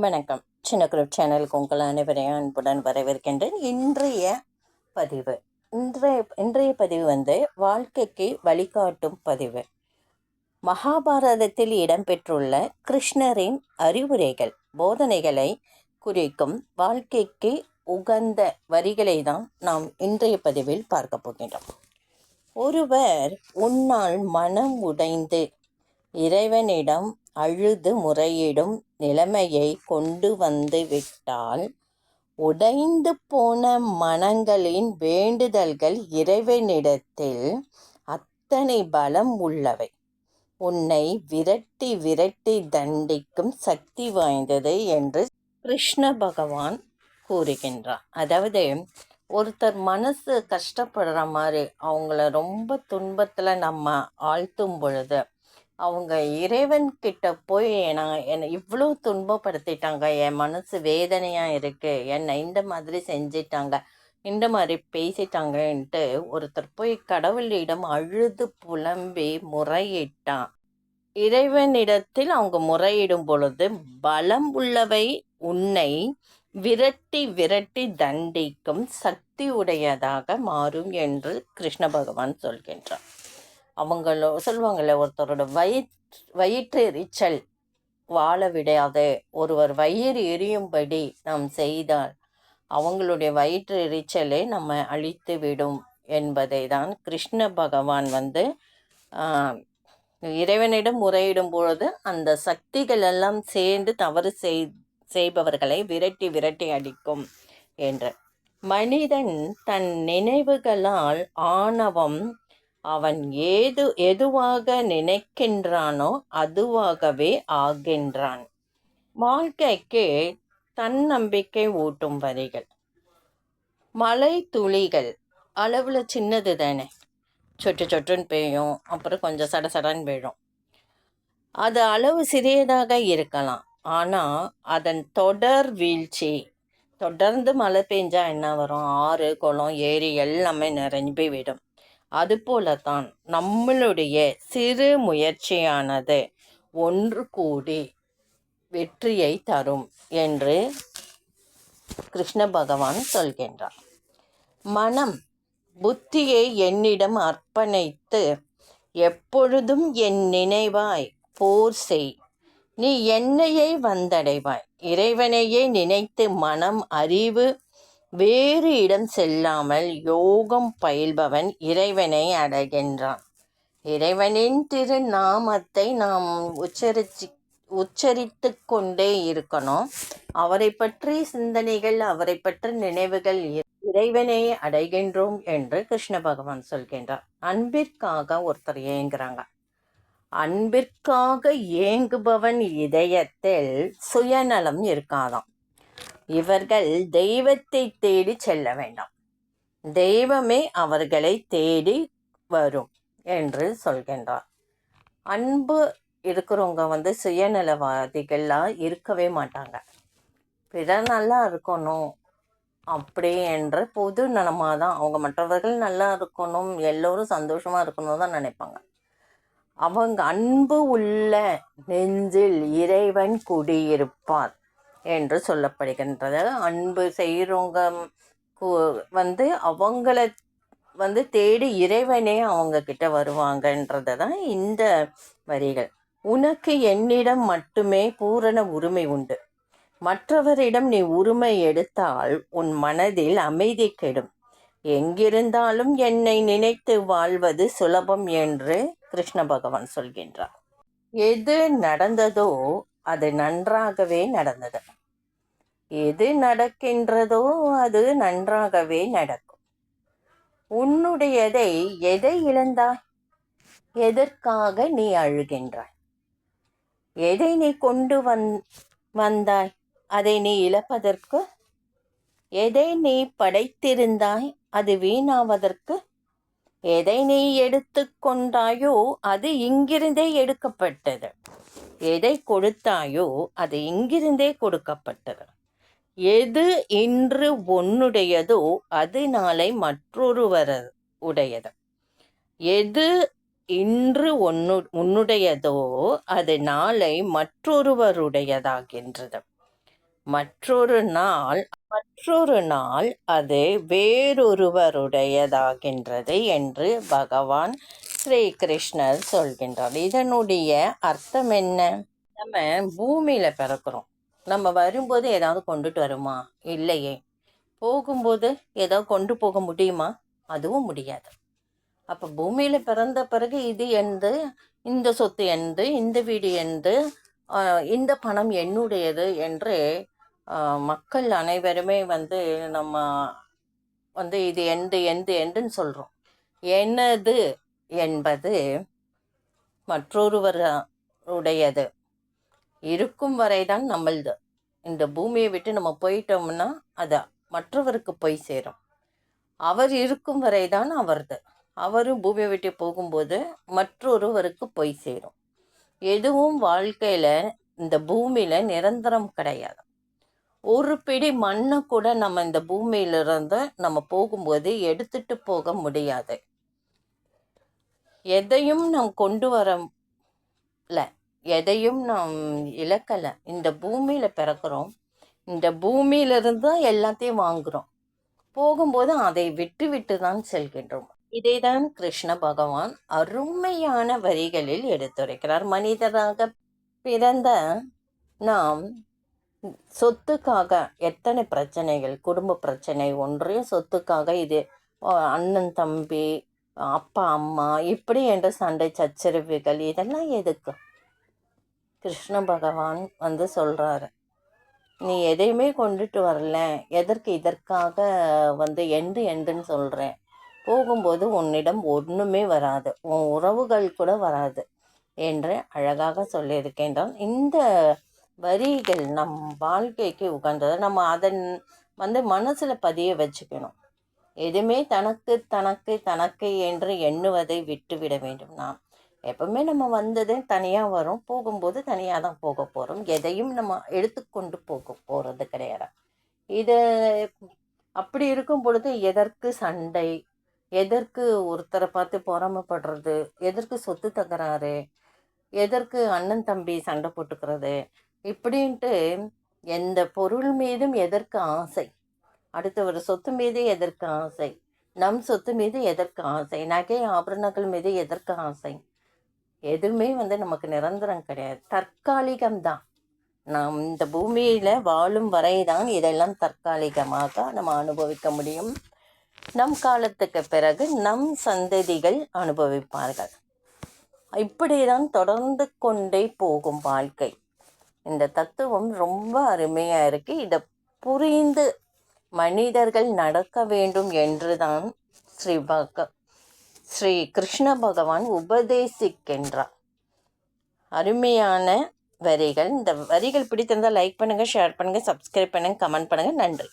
வணக்கம். சின்ன குரூப் சேனலுக்கு உங்கள் அனைவரையும் அன்புடன் வரவேற்கின்றேன். இன்றைய பதிவு. இன்றைய இன்றைய பதிவு வந்து வாழ்க்கைக்கு வழிகாட்டும் பதிவு. மகாபாரதத்தில் இடம்பெற்றுள்ள கிருஷ்ணரின் அறிவுரைகள் போதனைகளை குறிக்கும் வாழ்க்கைக்கு உகந்த வரிகளை தான் நாம் இன்றைய பதிவில் பார்க்க போகின்றோம். ஒருவர் உன்னால் மனம் உடைந்து இறைவனிடம் அழுது முறையிடும் நிலைமையை கொண்டு வந்து விட்டால் உடைந்து போன மனங்களின் வேண்டுதல்கள் இறைவனிடத்தில் அத்தனை பலம் உள்ளவை. உன்னை விரட்டி விரட்டி தண்டிக்கும் சக்தி வாய்ந்தது என்று கிருஷ்ண பகவான் கூறுகின்றார். அதாவது ஒருத்தர் மனசு கஷ்டப்படுற மாதிரி அவங்கள ரொம்ப துன்பத்தில் நம்ம ஆழ்த்தும் பொழுது அவங்க இறைவன் கிட்ட போய் நான் என்னை இவ்வளோ துன்பப்படுத்திட்டாங்க. என் மனசு வேதனையாக இருக்குது என்னை இந்த மாதிரி செஞ்சிட்டாங்க. இந்த மாதிரி பேசிட்டாங்கன்ட்டு ஒருத்தர் போய் கடவுளிடம் அழுது புலம்பி முறையிட்டான். இறைவனிடத்தில் அவங்க முறையிடும் பொழுது பலம் உள்ளவை உன்னை விரட்டி விரட்டி தண்டிக்கும் சக்தி உடையதாக மாறும் என்று கிருஷ்ண பகவான் சொல்கின்றார். அவங்களோ சொல்லுவாங்கள்ல ஒருத்தரோட வயிற் வயிற்று எரிச்சல் வாழ விடாது. ஒருவர் வயிறு எரியும்படி நாம் செய்தால் அவங்களுடைய வயிற்று எரிச்சலை நம்ம அழித்து விடும் என்பதை தான் கிருஷ்ண பகவான் வந்து இறைவனிடம் முறையிடும் பொழுது அந்த சக்திகள் எல்லாம் சேர்ந்து தவறு செய் செய்பவர்களை விரட்டி விரட்டி அடிக்கும் என்று. மனிதன் தன் நினைவுகளால் ஆணவம் அவன் ஏது எதுவாக நினைக்கின்றானோ அதுவாகவே ஆகின்றான். வாழ்க்கைக்கு தன்னம்பிக்கை ஊட்டும் வரிகள். மழை துளிகள் அளவில் சின்னது தானே. சொட்டு சொட்டுன்னு பெய்யும் அப்புறம் கொஞ்சம் சட சடன்னு விழும். அது அளவு சிறியதாக இருக்கலாம். ஆனால் அதன் தொடர் வீழ்ச்சி தொடர்ந்து மழை பெஞ்சா என்ன வரும்? ஆறு குளம் ஏரி எல்லாமே நிரம்பி விடும். அதுபோலத்தான் நம்மளுடைய சிறு முயற்சியானது ஒன்று கூடி வெற்றியை தரும் என்று கிருஷ்ண பகவான் சொல்கின்றார். மனம் புத்தியை என்னிடம் அர்ப்பணித்து எப்பொழுதும் என் நினைவாய் போர் செய். நீ என்னையை வந்தடைவாய். இறைவனையே நினைத்து மனம் அறிவு வேறு இடம் செல்லாமல் யோகம் பயில்பவன் இறைவனை அடைகின்றான். இறைவனின் திருநாமத்தை நாம் உச்சரிச்சு உச்சரித்து கொண்டே இருக்கணும். அவரை பற்றி சிந்தனைகள் அவரை பற்றி நினைவுகள் இறைவனை அடைகின்றோம் என்று கிருஷ்ண பகவான் சொல்கின்றார். அன்பிற்காக ஒருத்தர் ஏங்குறாங்க. அன்பிற்காக ஏங்குபவன் இதயத்தில் சுயநலம் இருக்காதாம். இவர்கள் தெய்வத்தை தேடி செல்ல வேண்டாம். தெய்வமே அவர்களை தேடி வரும் என்று சொல்கின்றார். அன்பு இருக்கிறவங்க வந்து சுயநலவாதிகளாக இருக்கவே மாட்டாங்க. பிறர் நல்லா இருக்கணும் அப்படி என்ற பொது நலமாக தான் அவங்க மற்றவர்கள் நல்லா இருக்கணும் எல்லோரும் சந்தோஷமாக இருக்கணும் தான் நினைப்பாங்க. அவங்க அன்பு உள்ள நெஞ்சில் இறைவன் குடியிருப்பார். என்று சொல்லப்படுகின்றது. அன்பு செய்கிறவங்க வந்து அவங்கள வந்து தேடி இறைவனே அவங்க கிட்ட வருவாங்கன்றது தான் இந்த வரிகள். உனக்கு என்னிடம் மட்டுமே பூரண உரிமை உண்டு. மற்றவரிடம் நீ உரிமை எடுத்தால் உன் மனதில் அமைதி கெடும். எங்கிருந்தாலும் என்னை நினைத்து வாழ்வது சுலபம் என்று கிருஷ்ண பகவான் சொல்கின்றார். எது நடந்ததோ அது நன்றாகவே நடந்தது. எது நடக்கின்றதோ அது நன்றாகவே நடக்கும். உன்னுடையதை எதை இழந்தாய்? எதற்காக நீ அழுகின்றாய்? எதை நீ கொண்டு வந் வந்தாய்? அதை நீ இழப்பதற்கு? எதை நீ படைத்திருந்தாய்? அது வீணாவதற்கு? எதை நீ எடுத்து கொண்டாயோ அது இங்கிருந்தே எடுக்கப்பட்டது. எதை கொடுத்தாயோ அது இங்கிருந்தே கொடுக்கப்பட்டது. எது இன்று உன்னுடையதோ அது நாளை மற்றொருவர் உடையது. எது இன்று ஒன்னு உன்னுடையதோ அது நாளை மற்றொருவருடையதாகின்றது. மற்றொரு நாள் மற்றொரு நாள் அது வேறொருவருடையதாகின்றது என்று பகவான் ஸ்ரீ கிருஷ்ணர் சொல்கின்றார். இதனுடைய அர்த்தம் என்ன? நம்ம பூமியில பிறக்கிறோம். நம்ம வரும்போது ஏதாவது கொண்டுட்டு வருமா? இல்லையே. போகும்போது ஏதாவது கொண்டு போக முடியுமா? அதுவும் முடியாது. அப்போ பூமியில் பிறந்த பிறகு இது எந்த? இந்த சொத்து எந்த? இந்த வீடு எந்த? இந்த பணம் என்னுடையது என்று மக்கள் அனைவருமே வந்து நம்ம வந்து இது எண்டு எந்த எண்டுன்னு சொல்கிறோம் எனது என்பது மற்றொருவருடையது. இருக்கும் வரைதான் நம்மளது. இந்த பூமியை விட்டு நம்ம போயிட்டோம்னா அது மற்றவருக்கு போய் சேரும். அவர் இருக்கும் வரைதான் அவரது. அவரும் பூமியை விட்டு போகும்போது மற்றொருவருக்கு போய் சேரும். எதுவும் வாழ்க்கையில் இந்த பூமியில் நிரந்தரம் கிடையாது. ஒரு பிடி மண்ணை கூட நம்ம இந்த பூமியிலிருந்து நம்ம போகும்போது எடுத்துட்டு போக முடியாது. எதையும் நாம் கொண்டு வரல எதையும் நாம் இழக்கலை இந்த பூமியில் பிறக்கிறோம். இந்த பூமியிலிருந்து தான் எல்லாத்தையும் வாங்குகிறோம் போகும்போது அதை விட்டு விட்டு தான் செல்கின்றோம். இதைதான் கிருஷ்ண பகவான் அருமையான வரிகளில் எடுத்துரைக்கிறார். மனிதராக பிறந்த நாம் சொத்துக்காக எத்தனை பிரச்சனைகள் குடும்ப பிரச்சனை ஒன்றையும் சொத்துக்காக இது அண்ணன் தம்பி அப்பா அம்மா இப்படி என்ற சண்டை சச்சரவுகள் இதெல்லாம் எதுக்கு? கிருஷ்ண பகவான் வந்து சொல்கிறாரு நீ எதையுமே கொண்டுட்டு வரல எதற்கு இதற்காக வந்து எண்டு எண்டுன்னு சொல்கிறேன் போகும்போது உன்னிடம் ஒன்றுமே வராது. உன் உறவுகள் கூட வராது என்று அழகாக சொல்லியிருக்கின்றான். இந்த வரிகள் நம் வாழ்க்கைக்கு உகந்தது. நம்ம அதன் வந்து மனசில் பதிய வச்சுக்கணும். எதுவுமே தனக்கு தனக்கு தனக்கு என்று எண்ணுவதை விட்டுவிட வேண்டும் நாம். எப்பவுமே நம்ம வந்தது தனியாக வரும். போகும்போது தனியாக தான் போக போகிறோம் எதையும் நம்ம எடுத்துக்கொண்டு போக போகிறது கிடையாது. இது அப்படி இருக்கும் பொழுது எதற்கு சண்டை எதற்கு ஒருத்தரை பார்த்து பொறாமப்படுறது? எதற்கு சொத்து தகராறு? எதற்கு அண்ணன் தம்பி சண்டை போட்டுக்கிறது? இப்படின்ட்டு எந்த பொருள் மீதும் எதற்கு ஆசை? அடுத்தவர் சொத்து மீது எதற்கு ஆசை? நம் சொத்து மீது எதற்கு ஆசை? நகை ஆபரணங்கள் மீது எதற்கு ஆசை? எதுவுமே வந்து நமக்கு நிரந்தரம் கிடையாது. தற்காலிகம்தான். நாம் இந்த பூமியில் வாழும் வரை தான் இதெல்லாம் தற்காலிகமாக நம்ம அனுபவிக்க முடியும். நம் காலத்துக்கு பிறகு நம் சந்ததிகள் அனுபவிப்பார்கள். இப்படிதான் தொடர்ந்து கொண்டே போகும் வாழ்க்கை. இந்த தத்துவம் ரொம்ப அருமையாக இருக்கு. இதை புரிந்து மனிதர்கள் நடக்க வேண்டும் என்றுதான் ஸ்ரீ பக ஸ்ரீ கிருஷ்ண பகவான் உபதேசிக்கின்றார். அருமையான வரிகள். இந்த வரிகள் பிடித்திருந்தால் லைக் பண்ணுங்கள் ஷேர் பண்ணுங்கள் சப்ஸ்கிரைப் பண்ணுங்கள் கமெண்ட் பண்ணுங்கள் நன்றி.